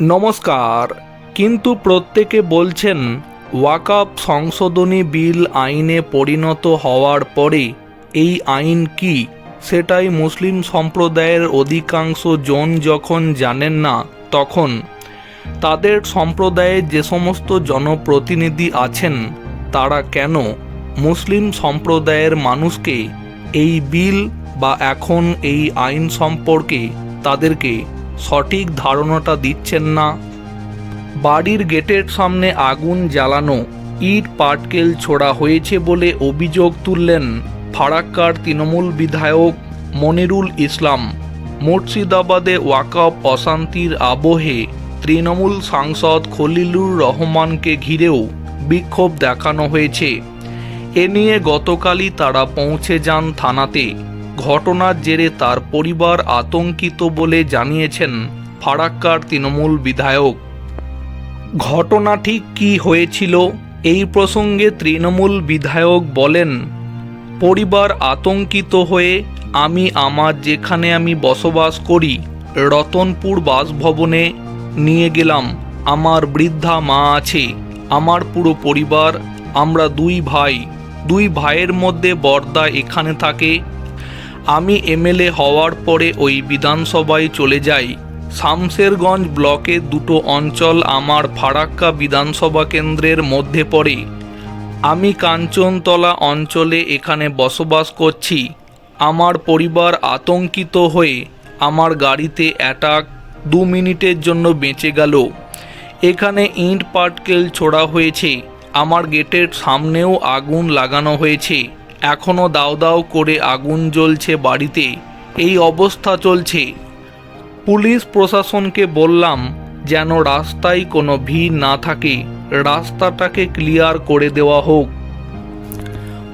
নমস্কার, কিন্তু প্রত্যেকে বলছেন ওয়াকাপ সংশোধনী বিল আইনে পরিণত হওয়ার পরে এই আইন কি? সেটাই মুসলিম সম্প্রদায়ের অধিকাংশ জন যখন জানেন না, তখন তাদের সম্প্রদায়ের যে সমস্ত জনপ্রতিনিধি আছেন, তারা কেন মুসলিম সম্প্রদায়ের মানুষকে এই বিল বা এখন এই আইন সম্পর্কে তাদেরকে সঠিক ধারণাটা দিচ্ছেন না। বাড়ির গেটের সামনে আগুন জ্বালানো ইট পাটকেল ছোড়া হয়েছে বলে অভিযোগ তুললেন ফারাক্কার তৃণমূল বিধায়ক মনিরুল ইসলাম। মুর্শিদাবাদে ওয়াকফ অশান্তির আবহে তৃণমূল সাংসদ খলিলুর রহমানকে ঘিরেও বিক্ষোভ দেখানো হয়েছে। এ নিয়ে গতকালই তারা পৌঁছে যান থানাতে। ঘটনার জেরে তার পরিবার আতঙ্কিত বলে জানিয়েছেন ফারাক্কার তৃণমূল বিধায়ক। ঘটনা ঠিক কী হয়েছিল এই প্রসঙ্গে তৃণমূল বিধায়ক বলেন, পরিবার আতঙ্কিত হয়ে আমি আমার যেখানে আমি বসবাস করি, রতনপুর বাসভবনে নিয়ে গেলাম। আমার বৃদ্ধা মা আছে, আমার পুরো পরিবার, আমরা দুই ভাই। দুই ভাইয়ের মধ্যে বর্দা এখানে থাকে আমি এমএলএ হওয়ার পরে ওই বিধানসভায় চলে যাই। শামশেরগঞ্জ ব্লকের দুটো অঞ্চল আমার ফারাক্কা বিধানসভা কেন্দ্রের মধ্যে পড়ে। আমি কাঞ্চনতলা অঞ্চলে এখানে বসবাস করছি। আমার পরিবার আতঙ্কিত হয়ে আমার গাড়িতে অ্যাটাক দু মিনিটের জন্য বেঁচে গেল। এখানে ইট পাটকেল ছোড়া হয়েছে। আমার গেটের সামনেও আগুন লাগানো হয়েছে। এখনও দাও দাও করে আগুন জ্বলছে বাড়িতে, এই অবস্থা চলছে। পুলিশ প্রশাসনকে বললাম যেন রাস্তায় কোনো ভিড় না থাকে, রাস্তাটাকে ক্লিয়ার করে দেওয়া হোক।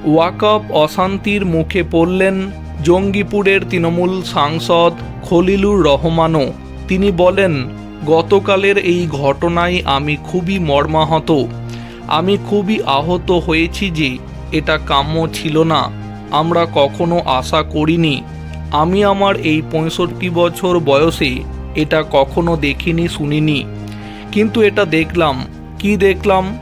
ওয়াকফ অশান্তির মুখে পড়লেন জঙ্গিপুরের তৃণমূল সাংসদ খলিলুর রহমানও। তিনি বলেন, গতকালের এই ঘটনায় আমি খুবই মর্মাহত। আমি খুবই আহত হয়েছি যে এটা কাম্য ছিল না। আমরা কখনো আশা করিনি। আমি আমার এই পঁয়ষট্টি বছর বয়সে এটা কখনো দেখিনি, শুনিনি। কিন্তু এটা দেখলাম। কি দেখলাম?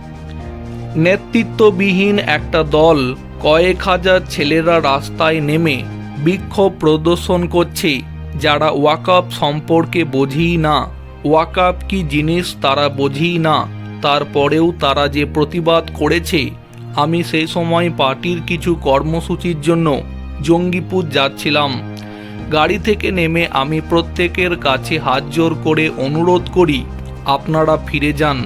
নেতৃত্ববিহীন একটা দল কয়েক হাজার ছেলেরা রাস্তায় নেমে বিক্ষোভ প্রদর্শন করছে, যারা ওয়াকাপ সম্পর্কে বোঝেই না। ওয়াকাপ কি জিনিস তারা বোঝেই না। তারপরেও তারা যে প্রতিবাদ করেছে আমি সেই সময় পার্টির কিছু কর্মসূচির জন্য জঙ্গিপুর যাচ্ছিলাম। গাড়ি থেকে নেমে আমি প্রত্যেকের কাছে হাত জোর করে অনুরোধ করি, আপনারা ফিরে যান।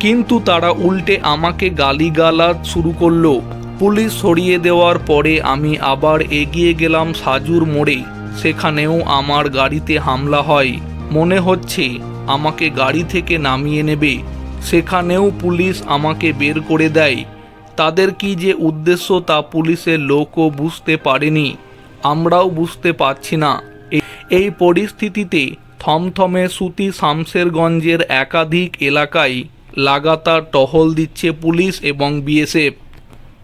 কিন্তু তারা উল্টে আমাকে গালিগালাজ শুরু করল। পুলিশ সরিয়ে দেওয়ার পরে আমি আবার এগিয়ে গেলাম সাজুর মোড়ে। সেখানেও আমার গাড়িতে হামলা হয়। মনে হচ্ছে আমাকে গাড়ি থেকে নামিয়ে নেবে। সেখানেও পুলিশ আমাকে বের করে দেয়। তাদের কি যে উদ্দেশ্য তা পুলিশের লোকও বুঝতে পারেনি। আমরাও বুঝতে পারছি না। এই পরিস্থিতিতে থমথমে সুতি শামসেরগঞ্জের একাধিক এলাকায় লাগাতার টহল দিচ্ছে পুলিশ এবং বিএসএফ।